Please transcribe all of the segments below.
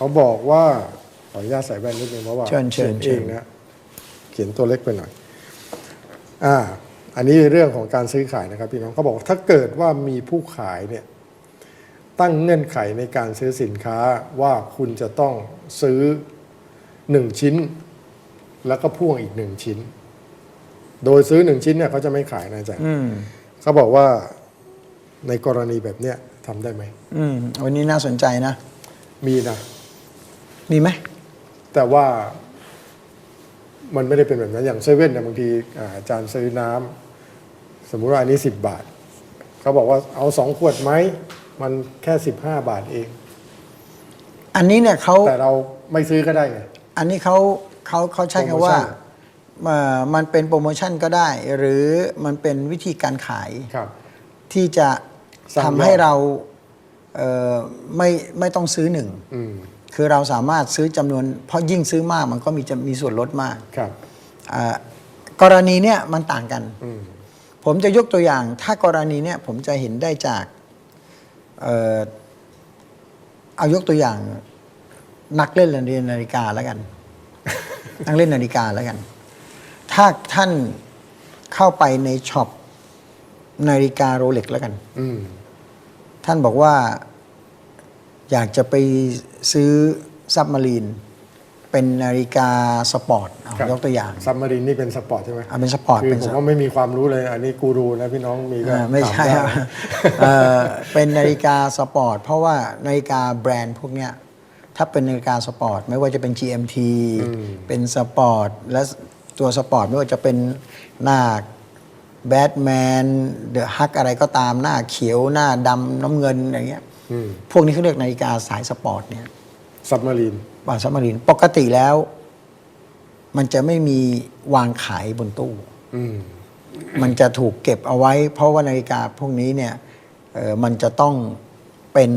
เขาบอกว่าขออนุญาตใส่แว่นนิดนึงเพราะว่าเชิญเชิญขียนเชิเอญงนะเขียนตัวเล็กไปหน่อย อ่า อันนี้เรื่องของการซื้อขายนะครับพี่น้องเขาบอกว่าถ้าเกิดว่ามีผู้ขายเนี่ย ตั้งเงื่อนไขในการซื้อสินค้าว่าคุณจะต้องซื้อหนึ่งชิ้น แล้วก็พ่วงอีกหนึ่งชิ้น โดยซื้อหนึ่งชิ้นเนี่ยเขาจะไม่ขายนะอาจารย์อืมเขาบอกว่าในกรณีแบบเนี้ยทำได้ไหม อืมวันนี้น่าสนใจนะ มีนะ มีไหมแต่ว่ามันไม่ได้เป็นแบบนั้นอย่างเซเว่นเนี่ยบางทีอ่าอาจารย์ซื้อน้ำสมมุติว่าอันนี้สิบบาท เขาบอกว่าเอาสองขวดไหม มันแค่สิบห้าบาทเอง อันนี้เนี่ยเขาแต่เราไม่ซื้อก็ได้ไง อันนี้เขาเขาเขาใช้คำว่าโปรโมชั่นเอ่อมันเป็นโปรโมชั่นก็ได้ หรือมันเป็นวิธีการขายครับที่จะสั่งทำยอดให้เราเอ่อไม่ไม่ต้องซื้อหนึ่งอืม คือเราสามารถซื้อจำนวน เพราะยิ่งซื้อมากมันก็มีจะมีส่วนลดมากครับอ่ากรณีเนี้ยมันต่างกันอืมผมจะยกตัวอย่าง ถ้ากรณีเนี้ยผมจะเห็นได้จากเอ่อเอายกตัวอย่าง นักเล่นเรียนนาฬิกาแล้วกัน นักเล่นนาฬิกาแล้วกัน ถ้าท่านเข้าไปในช็อปนาฬิกาโรเล็กแล้วกันอืมท่านบอกว่า อยากจะไปซื้อซับมารีนเป็นนาฬิกาสปอร์ตเอาครับ ยกตัวอย่างซับมารีนนี่เป็นสปอร์ตใช่ไหมเอาเป็นสปอร์ตคือเป็นผมสก็ไม่มีความรู้เลยอันนี้กูรูนะพี่น้องมีก็อ่าไม่ใช่ถาครับได้เอ่อเป็นนาฬิกาสปอร์ต เพราะว่านาฬิกาแบรนด์พวกเนี้ยถ้าเป็นนาฬิกาสปอร์ต ไม่ว่าจะเป็น GMT เป็นสปอร์ต และตัวสปอร์ต ไม่ว่าจะเป็นหน้าแบทแมนเดอะฮักอะไรก็ตามหน้าเขียวหน้าดำน้ำเงินอะไรเงี้ยอืม พวกนี้เขาเรียกนาฬิกาสายสปอร์ตเนี่ยซับมารีนบาซับมารีน ปกติแล้ว มันจะไม่มีวางขายบนตู้อืมมันจะถูกเก็บเอาไว้ เพราะว่านาฬิกาพวกนี้เนี่ยเอ่อมันจะต้องเป็น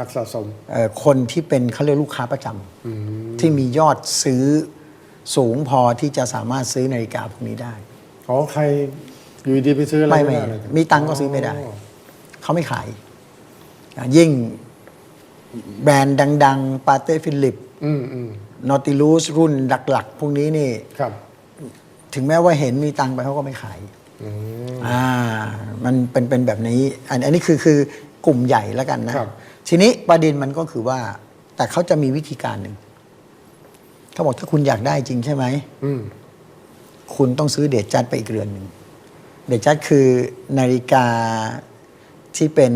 นักสะสมเอ่อคนที่เป็นเขาเรียกลูกค้าประจำอืมที่มียอดซื้อสูงพอที่จะสามารถซื้อนาฬิกาพวกนี้ได้อ๋อใครอยู่ดีไปซื้ออะไรไม่ไม่ด้เลยมีตังค์ก็ซื้อไม่ได้อ๋อเขาไม่ขายอะ ยิ่งแบรนด์ดัง ๆ ปาเต้ฟิลิปอืมอืมนอติลูสรุ่นหลัก ๆ พวกนี้นี่ ครับ ถึงแม้ว่าเห็นมีตังค์ไปเขาก็ไม่ขาย อืม อ่า มันเป็นเป็นแบบนี้ อันอันนี้คือคือกลุ่มใหญ่แล้วกันนะ ครับ ทีนี้ประเด็นมันก็คือว่า แต่เขาจะมีวิธีการหนึ่ง เขาบอกถ้าคุณอยากได้จริงใช่ไหม อืม คุณต้องซื้อเดชจัดไปอีกเรือนหนึ่ง เดชจัดคือนาฬิกาที่เป็น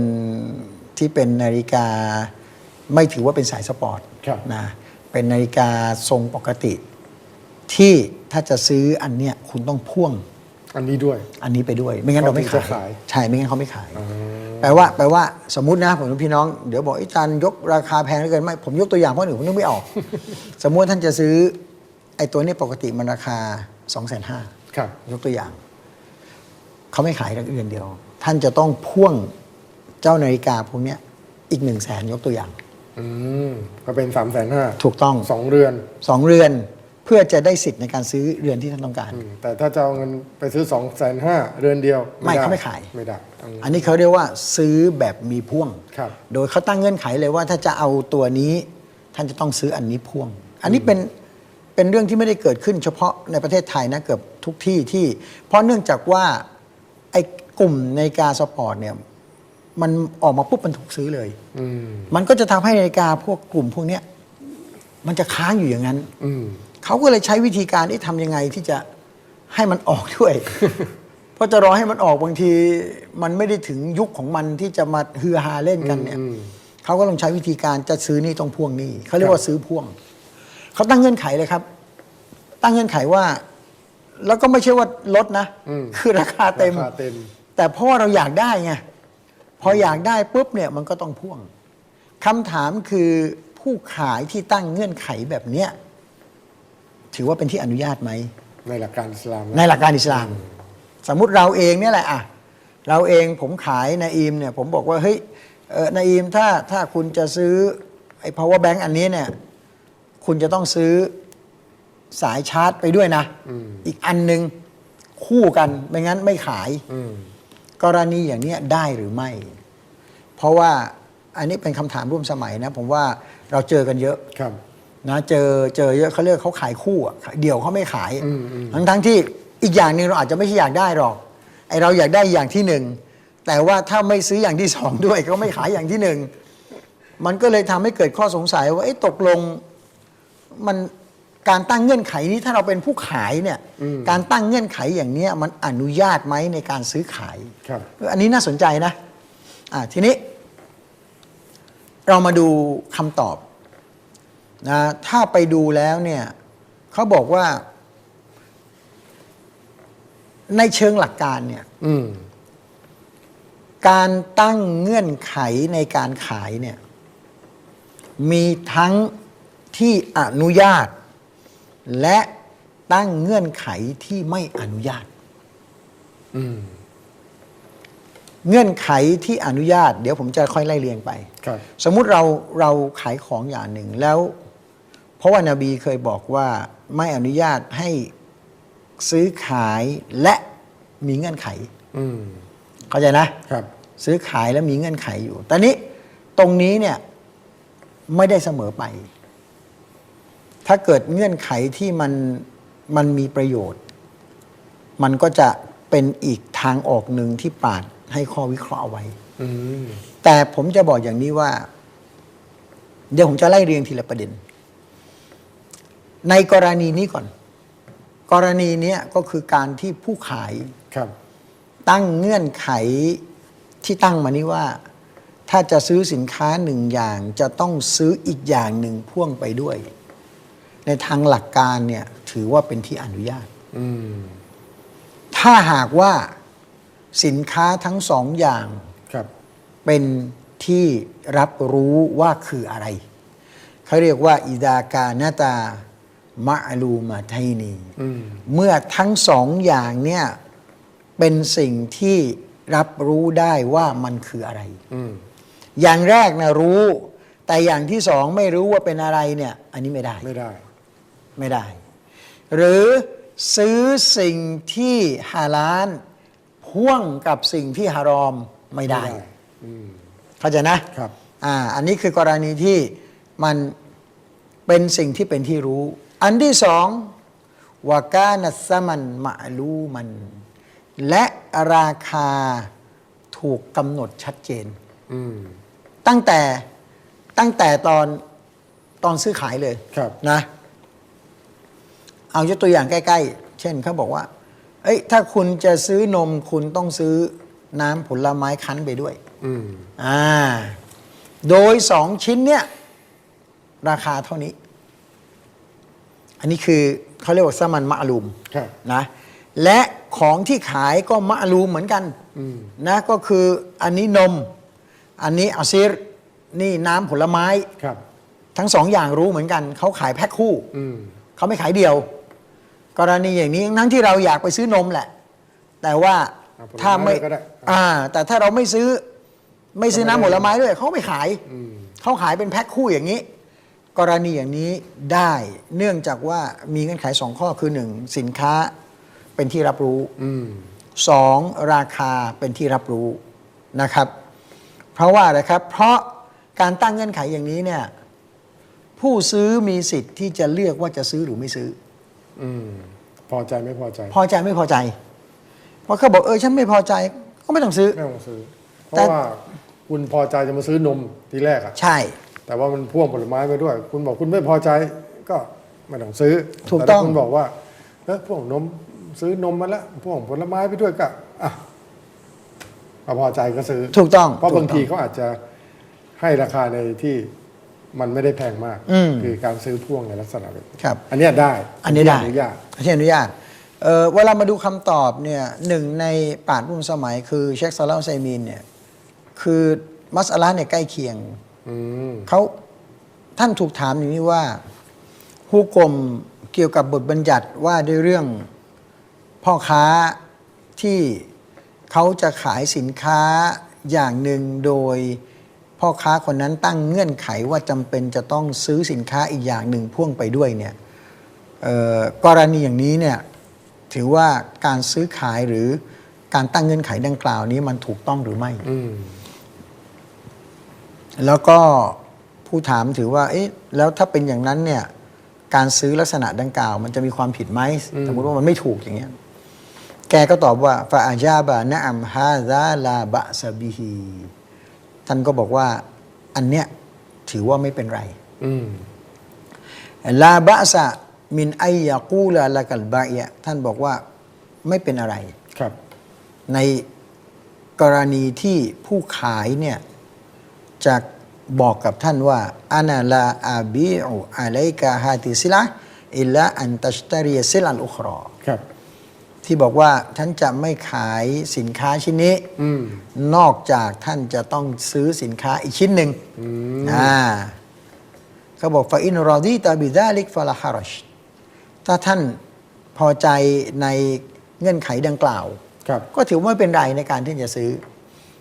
ที่เป็นนาฬิกาไม่ถือว่าเป็นสายสปอร์ตครับ นะเป็นนาฬิกาทรงปกติ ที่ถ้าจะซื้ออันเนี้ยคุณต้องพ่วง อันนี้ด้วย อันนี้ไปด้วย ไม่งั้นเราไม่เขาถึงขายจะขายใช่ ไม่งั้นเขาไม่ขายอ๋อแปลว่าแปลว่าสมมตินะผมพี่น้องเดี๋ยวบอกอาจารย์ยกราคาแพงเหลือเกินไม่ผมยกตัวอย่างเพราะหนึ่งผมนึกไม่ออก สมมติท่านจะซื้อ ไอ้ตัวนี้ปกติมันราคา2องแสนห้า ครับ ยกตัวอย่าง เขาไม่ขายกันเรือนเดียว ท่านจะต้องพ่วง เจ้านาฬิกาพวกเนี้ยอีกหนึ่งแสนยกตัวอย่าง อืมก็เป็นสามแสนห้าถูกต้อง สองเรือนสองเรือนเพื่อจะได้สิทธิ์ในการซื้อเรือนที่ท่านต้องการ อืมแต่ถ้าจะเอาเงินไปซื้อสองแสนห้าเรือนเดียวไม่ด้เขาไม่ขาย ไม่ได้อืมอันนี้เขาเรียกว่าซื้อแบบมีพ่วง ครับ โดยเขาตั้งเงื่อนไขเลยว่าถ้าจะเอาตัวนี้ท่านจะต้องซื้ออันนี้พ่วง อันนี้เป็นเป็นเรื่องที่ไม่ได้เกิดขึ้นเฉพาะในประเทศไทยนะเกือบทุกที่ที่ เพราะเนื่องจากว่าไอ้กลุ่มนาฬิกาสปอร์ตเนี่ย มันออกมาปุ๊บมันถูกซื้อเลย อืมมันก็จะทำให้นาฬิกาพวกกลุ่มพวกเนี้ยมันจะค้างอยู่อย่างนั้น อืม เขาก็เลยใช้วิธีการที่ทำยังไงที่จะให้มันออกด้วย เพราะจะรอให้มันออกบางที มันไม่ได้ถึงยุคของมันที่จะมาฮือฮาเล่นกันเนี่ยอืมเขาก็ลองใช้วิธีการจะซื้อนี่ต้องพ่วงนี่เขาเรียกว่าซื้อพ่วงเขาตั้งเงื่อนไขเลยครับ ตั้งเงื่อนไขว่า แล้วก็ไม่ใช่ว่าลดนะอืมคือราคาเต็ม ราคาเต็ม แต่เพราะว่าเราอยากได้ไง พออยากได้ปุ๊บเนี่ยมันก็ต้องพ่วงคำถามคือผู้ขายที่ตั้งเงื่อนไขแบบเนี้ยถือว่าเป็นที่อนุญาตไหม ในหลักการอิสลามนะในหลักการอิสลาม สมมุติเราเองเนี่ยแหละอะเราเองผมขายนาอีมเนี่ยผมบอกว่าเฮ้ยเออนาอีมถ้าถ้าคุณจะซื้อไอ้ power bank อันนี้เนี่ยคุณจะต้องซื้อสายชาร์จไปด้วยนะอีกอันหนึ่งคู่กันไม่งั้นไม่ขาย อืม กรณีอย่างเนี้ยได้หรือไม่ เพราะว่าอันนี้เป็นคำถามร่วมสมัยนะ ผมว่าเราเจอกันเยอะครับนะเจอเจอเยอะเขาเรียกเขาขายคู่อะเดี่ยวเขาไม่ขายอืมอืมทั้งทั้งที่อีกอย่างหนึ่งเราอาจจะไม่ใช่อยากได้หรอกไอเราอยากได้อย่างที่หนึ่งแต่ว่าถ้าไม่ซื้ออย่างที่สองด้วยก็ไม่ขายอย่างที่หนึ่งมันก็เลยทำให้เกิดข้อสงสัยว่าเอ๊ะตกลงมัน การตั้งเงื่อนไขนี้ถ้าเราเป็นผู้ขายเนี่ยการตั้งเงื่อนไขอย่างเนี้ยมันอนุญาตไหมในการซื้อขายครับอันนี้น่าสนใจนะอ่าทีนี้ เรามาดูคำตอบนะถ้าไปดูแล้วเนี่ยเขาบอกว่า ในเชิงหลักการเนี่ยอืมการตั้งเงื่อนไขในการขายเนี่ย มีทั้งที่อนุญาต และตั้งเงื่อนไขที่ไม่อนุญาตอืมเงื่อนไขที่อนุญาต เดี๋ยวผมจะค่อยไล่เรียงไป ครับ สมมุติเราเราขายของอย่างหนึ่งแล้ว เพราะว่านาบีเคยบอกว่าไม่อนุญาตให้ซื้อขายและมีเงื่อนไข อืม เข้าใจนะ ครับ ซื้อขายแล้วมีเงื่อนไขอยู่ตอนนี้ตรงนี้เนี่ยไม่ได้เสมอไป ถ้าเกิดเงื่อนไขที่มันมันมีประโยชน์ มันก็จะเป็นอีกทางออกหนึ่งที่ปราดให้ข้อวิเคราะห์เอาไว้อืมแต่ผมจะบอกอย่างนี้ว่า เดี๋ยวผมจะไล่เรียงทีละประเด็น ในกรณีนี้ก่อน กรณีเนี้ยก็คือการที่ผู้ขายครับ ตั้งเงื่อนไขที่ตั้งมานี้ว่า ถ้าจะซื้อสินค้าหนึ่งอย่างจะต้องซื้ออีกอย่างหนึ่งพ่วงไปด้วย ในทางหลักการเนี่ยถือว่าเป็นที่อนุญาตอืมถ้าหากว่าสินค้าทั้งสองอย่างครับเป็นที่รับรู้ว่าคืออะไร เขาเรียกว่า อิดากานาตามะลูมาไทนีอืมเมื่อทั้งสองอย่างเนี่ยเป็นสิ่งที่รับรู้ได้ว่ามันคืออะไรอืมอย่างแรกนะรู้ แต่อย่างที่สองไม่รู้ว่าเป็นอะไรเนี่ย อันนี้ไม่ได้ไม่ได้ ไม่ได้ หรือซื้อสิ่งที่ฮาลาลพ่วงกับสิ่งที่ฮารอมไม่ได้อืมเข้าใจนะครับอ่าอันนี้คือกรณีที่มันเป็นสิ่งที่เป็นที่รู้ อันที่สองวากานัสมันมะลูมัน และราคาถูกกำหนดชัดเจนอืมตั้งแต่ตั้งแต่ตอนตอนซื้อขายเลยครับนะ เอายกตัวอย่างใกล้ ๆ เช่นเขาบอกว่า เอ้ย ถ้าคุณจะซื้อนมคุณต้องซื้อน้ำผลไม้คั้นไปด้วยอืมอ่า โดยสองชิ้นเนี่ย ราคาเท่านี้ อันนี้คือเขาเรียกว่าสมันมะลูมครับนะและของที่ขายก็มะลูมเหมือนกันอืมนะก็คืออันนี้นม อันนี้อาซิรนี่น้ำผลไม้ครับ ทั้งสองอย่างรู้เหมือนกัน เขาขายแพ็คคู่อืมเขาไม่ขายเดียว กรณีอย่างนี้ทั้งที่เราอยากไปซื้อนมแหละ แต่ว่าเอาผลไม้ถ้าไม่ก็ได้ อ่า แต่ถ้าเราไม่ซื้อ ไม่ซื้อน้ำผลไม้ด้วยเขาไม่ขาย อืม เขาขายเป็นแพ็คคู่อย่างนี้ กรณีอย่างนี้ได้เนื่องจากว่ามีเงื่อนไขสองข้อคือหนึ่งสินค้าเป็นที่รับรู้ อืม สองราคาเป็นที่รับรู้นะครับ เพราะว่าอะไรครับ เพราะการตั้งเงื่อนไขอย่างนี้เนี่ยผู้ซื้อมีสิทธิ์ที่จะเลือกว่าจะซื้อหรือไม่ซื้อ อืมพอใจไม่พอใจพอใจไม่พอใจเพราะเขาบอกเออฉันไม่พอใจก็ไม่ต้องซื้อ ไม่ต้องซื้อ เพแต่ ราะว่าคุณพอใจจะมาซื้อนมทีแรกอะใช่ แต่ว่ามันพ่วงผลไม้ไปด้วย คุณบอกคุณไม่พอใจก็ไม่ต้องซื้อถูกแต่ต้ถ้าองคุณบอกว่าเออพ่วงนมซื้อนมมาแล้วพ่วงผลไม้ไปด้วยก็อะก็พอใจก็ซื้อ ถูกต้องเพราะบางทีถูกต้องเขาอาจจะให้ราคาในที่ มันไม่ได้แพงมาก อืมคือการซื้อพ่วงในลักษณะแบบนี้ครับ อันเนี้ยได้อันนี้ได้อนุญาต อันนี้อนุญาตเอ่อเวลามาดูคำตอบเนี่ยหนึ่งในปราชญ์รุ่นสมัยคือเชคซาลาไซมีนเนี่ยคือมัสอาลาเนี่ยใกล้เคียง อืม เขาท่านถูกถามอย่างนี้ว่าฮุกกลมเกี่ยวกับบทบัญญัติว่าด้วยเรื่องพ่อค้าที่เขาจะขายสินค้าอย่างหนึ่งโดย พ่อค้าคนนั้นตั้งเงื่อนไขว่าจำเป็นจะต้องซื้อสินค้าอีกอย่างหนึ่งพ่วงไปด้วยเนี่ยเอ่อกรณีอย่างนี้เนี่ยถือว่าการซื้อขายหรือการตั้งเงื่อนไขดังกล่าวนี้มันถูกต้องหรือไม่อืมแล้วก็ผู้ถามถือว่า เอ๊ะ แล้วถ้าเป็นอย่างนั้นเนี่ย การซื้อลักษณะดังกล่าว มันจะมีความผิดไหมสมมติว่ามันไม่ถูกอย่างเงี้ย แกก็ตอบว่าฟาอาจาบะนะอัมฮาซาลาบะซาบิฮี ท่านก็บอกว่าอันเนี้ยถือว่าไม่เป็นไรอืมลาบะซะมินไอยากูลาละกัลบะเอะท่านบอกว่าไม่เป็นอะไรครับ ในกรณีที่ผู้ขายเนี่ยจะบอกกับท่านว่าอานาลาอาบิอุอะลัยกาฮาติซิละอิลลาอันตัชตารีซิลันอุครอครับ ที่บอกว่าท่านจะไม่ขายสินค้าชิ้นนี้อืมนอกจากท่านจะต้องซื้อสินค้าอีกชิ้นหนึ่งอ่าเขาบอกฟาอินรอดีตาบิดาลิกฟาลาฮารชถ้าท่านพอใจในเงื่อนไขดังกล่าวครับก็ถือว่าไม่เป็นไรในการที่จะซื้อ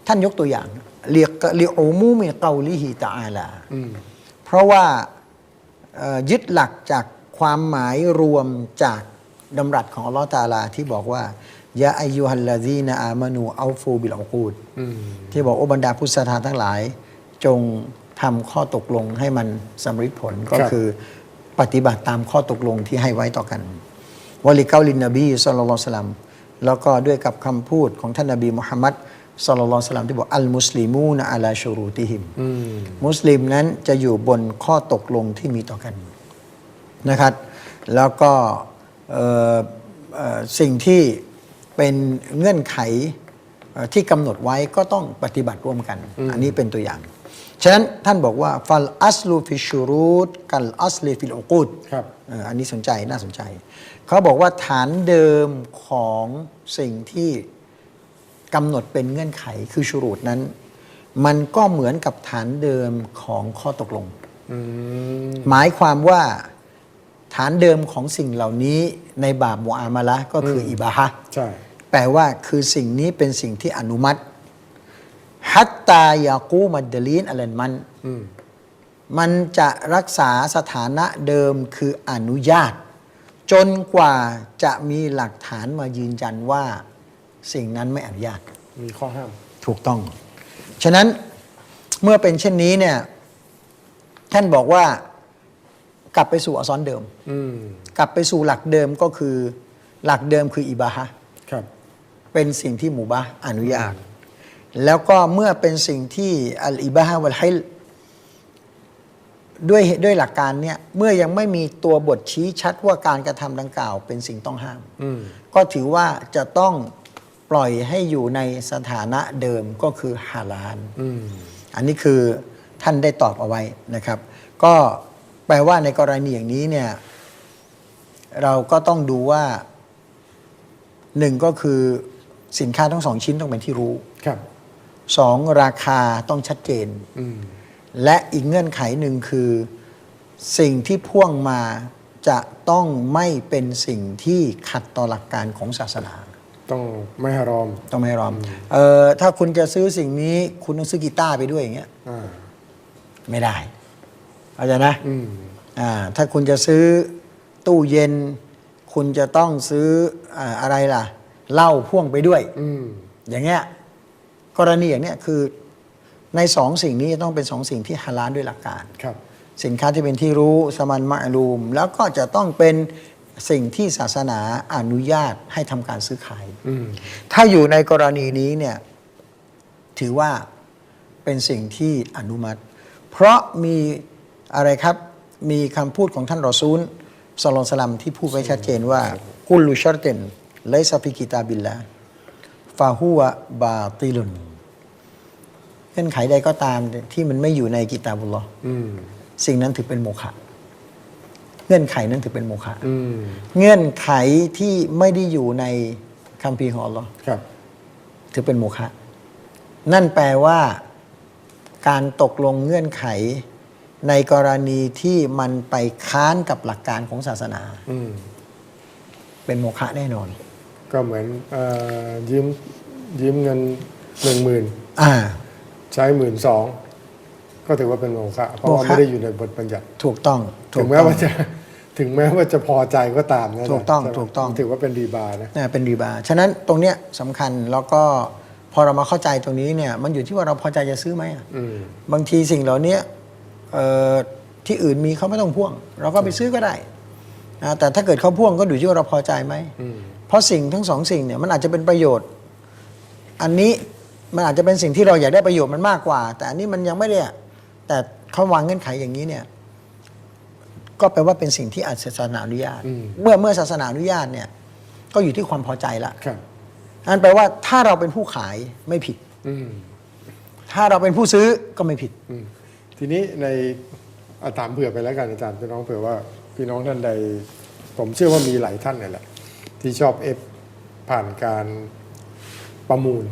ท่านยกตัวอย่างเรียกเรียกโอมูมินเกาลิฮิตาอาลาอืมเพราะว่าเอ่อยึดหลักจากความหมายรวมจาก ดำรัสของอัลลอฮฺตาลาที่บอกว่ายาอายุฮัลลาดีนอามานูอัลฟูบิลอกูดอืมที่บอกโอบรรดาพุทธศรัทธาทั้งหลาย จงทำข้อตกลงให้มันสำเร็จผลก็ครับคือปฏิบัติตามข้อตกลงที่ให้ไว้ต่อกันวะลิเกาลินนบีสุลลัลสลัมแล้วก็ด้วยกับคำพูดของท่านนบีมุฮัมมัดสุลลัลสลัมที่บอกอัลมุสลิมูนอะลาชูรูติฮิมอืมมุสลิมนั้นจะอยู่บนข้อตกลงที่มีต่อกันนะครับ แล้วก็เอ่อเอ่อ สิ่งที่เป็นเงื่อนไขเอ่อที่กำหนดไว้ก็ต้องปฏิบัติร่วมกัน อันนี้เป็นตัวอย่าง ฉะนั้นท่านบอกว่าฟัลอัสลูฟิชูรูดกัลอัสลีฟิลโอกูดครับเอ่ออันนี้สนใจน่าสนใจ เขาบอกว่าฐานเดิมของสิ่งที่กำหนดเป็นเงื่อนไขคือชูรูดนั้น มันก็เหมือนกับฐานเดิมของข้อตกลงอืมหมายความว่าฐานเดิมของสิ่งเหล่านี้ในบาปมุอามาละห์ก็คืออิบาฮะห์ใช่แปลว่าคือสิ่งนี้เป็นสิ่งที่อนุมัติฮัตตายากูมัดเดลีนอะลันมันอืมมันจะรักษาสถานะเดิมคืออนุญาต จนกว่าจะมีหลักฐานมายืนยันว่า สิ่งนั้นไม่อนุญาต มีข้อห้าม ถูกต้อง ฉะนั้นเมื่อเป็นเช่นนี้เนี่ย ท่านบอกว่า กลับไปสู่อักษรเดิม อืมกลับไปสู่หลักเดิมก็คือ หลักเดิมคืออิบาฮะห์ครับ เป็นสิ่งที่หมู่บาฮ์อนุญาต แล้วก็เมื่อเป็นสิ่งที่อัลอิบาฮะวัลไฮลด้วยด้วยหลักการเนี่ยเมื่อยังไม่มีตัวบทชี้ชัดว่าการกระทำดังกล่าว เป็นสิ่งต้องห้าม อืมก็ถือว่าจะต้องปล่อยให้อยู่ในสถานะเดิมก็คือฮาลาล อืม อันนี้คือท่านได้ตอบเอาไว้นะครับ ก็ แปลว่าในกรณีอย่างนี้เนี่ย เราก็ต้องดูว่าหนึ่งก็คือสินค้าทั้งสองชิ้นต้องเป็นที่รู้ครับสองราคาต้องชัดเจนอืมและอีกเงื่อนไขหนึ่งคือ สิ่งที่พ่วงมาจะต้องไม่เป็นสิ่งที่ขัดต่อหลักการของศาสนา ต้องไม่ฮารอม ต้องไม่รอมเออถ้าคุณจะซื้อสิ่งนี้คุณต้องซื้อกีตาร์ไปด้วยอย่างเงี้ยอ่าไม่ได้ เข้าใจนะอืมอ่าถ้าคุณจะซื้อตู้เย็น คุณจะต้องซื้ออาอะไรล่ะเหล้าพ่วงไปด้วยอืมอย่างเงี้ยกรณีอย่างเนี้ยคือในสองสิ่งนี้จะต้องเป็นสองสิ่งที่ฮาลาลด้วยหลักการครับ สินค้าที่เป็นที่รู้สมันมะลูม แล้วก็จะต้องเป็นสิ่งที่ศาสนาอนุญาตให้ทำการซื้อขายอืมถ้าอยู่ในกรณีนี้เนี่ยถือว่าเป็นสิ่งที่อนุมัติ เพราะมี อะไรครับ มีคำพูดของท่านรอซูลสลลสลัมที่พูดไว้ชัดเจนว่ากุลลุชรเตนไลซาฟิกิตาบิลละฟาฮัวบาติลุนเงื่อนไขใดก็ตามที่มันไม่อยู่ในกิตาบุลลอฮ์อืมสิ่งนั้นถือเป็นโมฆะเงื่อนไขนั้นถือเป็นโมฆะอืมเงื่อนไขที่ไม่ได้อยู่ในคัมภีร์ของอัลลอฮ์ครับถือเป็นโมฆะนั่นแปลว่า การตกลงเงื่อนไข ในกรณีที่มันไปค้านกับหลักการของศาสนา อืมเป็นโมฆะแน่นอน ก็เหมือนเอ่อยืมยืมเงินหนึ่งหมื่นอ่า ใช้หมื่นสองก็ถือว่าเป็นโมฆะเพราะว่าโมฆะ ไม่ได้อยู่ในบทบัญญัติ ถูกต้องถูถึกงแม้ต้อง ว่าจะถึงแม้ว่าจะพอใจก็ตามนะถูกต้องใช่ไหมถูกต้อง ถือว่าเป็นรีบานะนะเป็นรีบาฉะนั้นตรงเนี้ยสำคัญแล้วก็พอเรามาเข้าใจตรงนี้เนี่ย มันอยู่ที่ว่าเราพอใจจะซื้อไหมอะอืม บางทีสิ่งเหล่านี้เอ่อ ที่อื่นมีเขาไม่ต้องพ่วง เราก็ไปซื้อก็ได้นะแต่ถ้าเกิดเขาพ่วงก็อยู่ที่ว่าเราพอใจไหมอืมเพราะสิ่งทั้งสองสิ่งเนี่ยมันอาจจะเป็นประโยชน์ อันนี้มันอาจจะเป็นสิ่งที่เราอยากได้ประโยชน์มันมากกว่า แต่อันนี้มันยังไม่ได้อะแต่เขาวางเงื่อนไขอย่างนี้เนี่ยก็แปลว่าเป็นสิ่งที่อาจศาสนาอนุญาตอืมเมื่อเมื่อศาสนาอนุญาตเนี่ย ก็อยู่ที่ความพอใจละครับนั่นแปลว่าถ้าเราเป็นผู้ขายไม่ผิดอืมถ้าเราเป็นผู้ซื้อก็ไม่ผิดอืม ทีนี้ในอาถามเผื่อไปแล้วกันอาจารย์พี่น้องเผื่อว่าพี่น้องท่านใด ผมเชื่อว่ามีหลายท่านนี่แหละ ที่ชอบเอฟผ่านการประมูล